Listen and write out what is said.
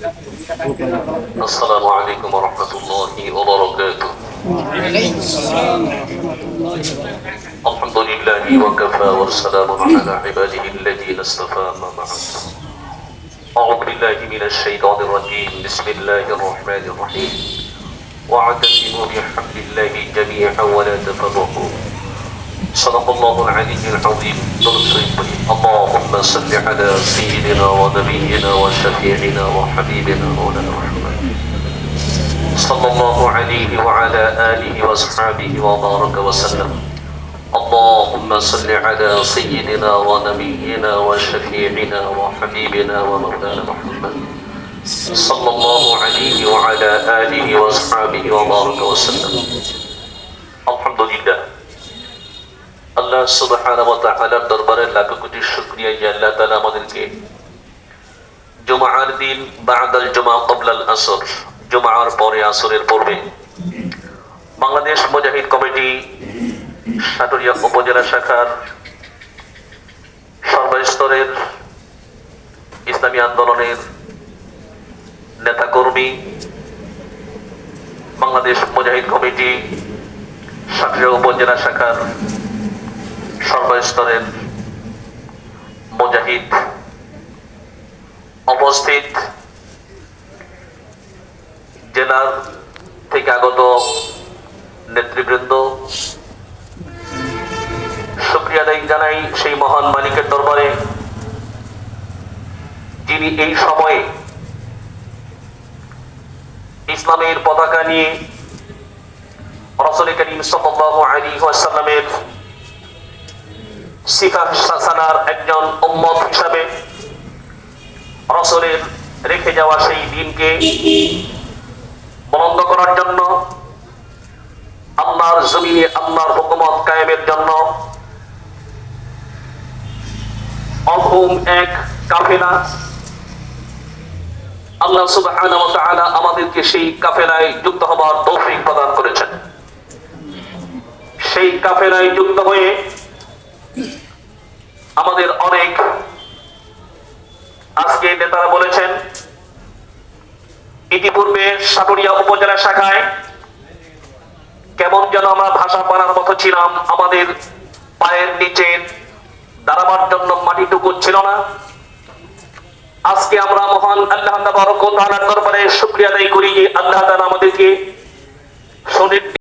السلام عليكم ورحمة الله وبركاته. الحمد لله وكفى والسلام على عباده الذين اصطفى ما بعد أعوذ بالله من الشيطان الرجيم. بسم الله الرحمن الرحيم. واعتصموا بحبل الله جميعا ولا تفرقوا. صدق الله العلي العظيم. اللهم صل على سيدنا ونبينا وشفيعنا وحبيبنا مولانا محمد. صلى الله عليه وعلى آله وأصحابه وبارك وسلم. اللهم صل على سيدنا ونبينا وشفيعنا وحبيبنا ومولانا محمد. صلى الله عليه وعلى آله وأصحابه وبارك وسلم. الحمد لله. আল্লাহ তাআলার দরবারে লাখ কোটি শুকরিয়া যে আল্লাহ তাআলা আমাদেরকে জুমার দিন বাদাল জুমা ক্বাবলাল আসর, জুমার পরে আসরের পূর্বে বাংলাদেশ মুজাহিদ কমিটি সাটুরিয়া উপজেলা শাখার সর্বস্তরের ইসলামী আন্দোলনের নেতাকর্মী বাংলাদেশ মুজাহিদ কমিটি সাটুরিয়া উপজেলা শাখার সর্বস্তরের মুজাহিদ উপস্থিত, জেলার থেকে আগত নেতৃবৃন্দ শুক্রিয়া দায়ী জানাই সেই মহান মালিকের দরবারে, যিনি এই সময়ে ইসলামের পতাকা নিয়ে রসুল করিম সাল্লাল্লাহু আলাইহি ওয়াসাল্লামের সাসানার একজন উম্মত হিসাবে রসলের রেখে যাওয়া সেই দিনকে করার জন্য, আল্লাহর জমিনে আল্লাহর হুকুমত কায়েমের জন্য এক কাফেলা আল্লাহ সুবহানাহু ওয়া তাআলা আমাদেরকে সেই কাফেলায় যুক্ত হবার তৌফিক প্রদান করেছেন। সেই কাফেলায় যুক্ত হয়ে আমাদের অনেক আজকে নেতারা বলেছেন, ইতিপূর্বে সাটুরিয়া উপজেলা শাখায় কেমন যেন আমরা ভাষা পানার মতো ছিলাম, আমাদের পায়ের নিচে দাঁড়াবার জন্য মাটিটুকু ছিল না। আজকে আমরা মহান আল্লাহ দরবারে শুক্রিয়া আদায় করি আল্লাহ আমাদেরকে সুনির্দিষ্ট